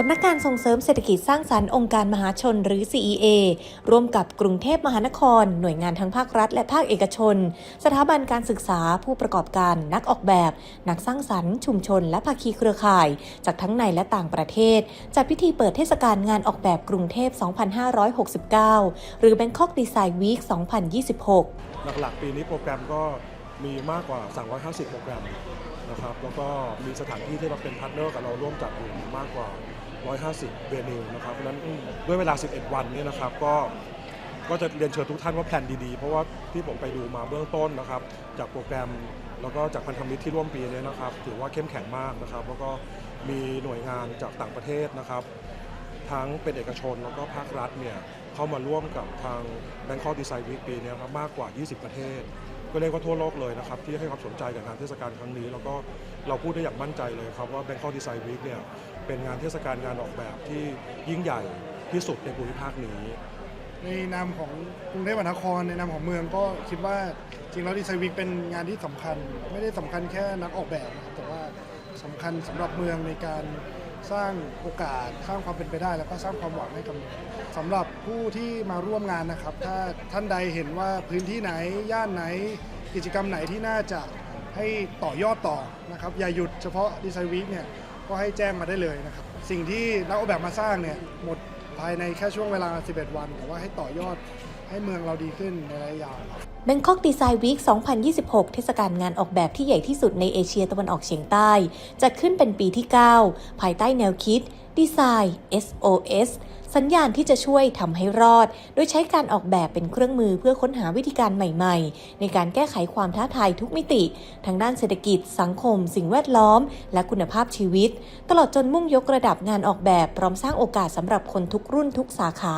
สำนักงานส่งเสริมเศรษฐกิจสร้างสรรค์องค์การมหาชนหรือ CEA ร่วมกับกรุงเทพมหานคร หน่วยงานทั้งภาครัฐและภาคเอกชน สถาบันการศึกษาผู้ประกอบการนักออกแบบ นักสร้างสรรค์ ชุมชน และภาคีเครือข่าย จากทั้งในและต่างประเทศ จัดพิธีเปิดเทศกาลงานออกแบบกรุงเทพ 2569 หรือ Bangkok Design Week 2026 หลักๆ ปีนี้โปรแกรมก็ มีมากกว่า 350 โปรแกรมนะครับ แล้วก็มีสถานที่ที่เราเป็นพาร์ทเนอร์กับเราร่วมจัดอยู่มากกว่า 150 เวนิวนะครับเพราะฉะนั้นด้วยเวลา 11 วันนี้นะครับก็ก็จะเรียนเชิญทุกท่านว่าแผนดีๆ เพราะว่าที่ผมไปดูมาเบื้องต้นนะครับ จากโปรแกรมแล้วก็จากพันธมิตรที่ร่วมปีนี้นะครับ ถือว่าเข้มแข็งมากนะครับ แล้วก็มีหน่วยงานจากต่างประเทศนะครับ ทั้งเป็นเอกชนแล้วก็ภาครัฐเนี่ยเข้ามาร่วมกับทาง Bangkok Design Week ปีนี้ครับมากกว่า 20 ประเทศ ก็เรียกว่าทั่วโลกเลยนะครับที่ให้ความสนใจกับงานเทศกาลครั้งนี้ แล้วก็เราพูดได้อย่างมั่นใจเลยครับว่า Bangkok Design Week เนี่ยเป็นงานเทศกาลงานออกแบบที่ยิ่งใหญ่ที่สุดในภูมิภาคนี้ ในนามของกรุงเทพมหานครในนามของเมืองก็คิดว่าจริงแล้วดีไซน์วีคเป็นงานที่สำคัญ ไม่ได้สำคัญแค่นักออกแบบนะแต่ว่าสำคัญสำหรับเมืองในการ สร้างโอกาสสร้างความเป็นไปได้ แล้วก็สร้างความหวังให้กับสำหรับผู้ที่มาร่วมงานนะครับ ถ้าท่านใดเห็นว่าพื้นที่ไหนย่านไหน กิจกรรมไหนที่น่าจะให้ต่อยอดต่อนะครับอย่าหยุดเฉพาะดีไซน์วีคเนี่ยก็ให้แจ้งมาได้เลยนะครับ สิ่งที่นักออกแบบมาสร้างเนี่ยหมดภายในแค่ช่วงเวลา 11 วัน แต่ว่าให้ต่อยอด ให้เมืองเราดีขึ้นในระยะยาวครับ Bangkok Design Week 2026 เทศกาลงานออกแบบที่ใหญ่ที่สุดในเอเชียตะวันออกเฉียงใต้ จัดขึ้นเป็นปีที่ 9 ภายใต้แนวคิด Design SOS สัญญาณที่จะช่วยทำให้รอด โดยใช้การออกแบบเป็นเครื่องมือเพื่อค้นหาวิธีการใหม่ๆ ในการแก้ไขความท้าทายทุกมิติทั้งด้านเศรษฐกิจ สังคม สิ่งแวดล้อม และคุณภาพชีวิต ตลอดจนมุ่งยกระดับงานออกแบบพร้อมสร้างโอกาสสำหรับคนทุกรุ่นทุกสาขา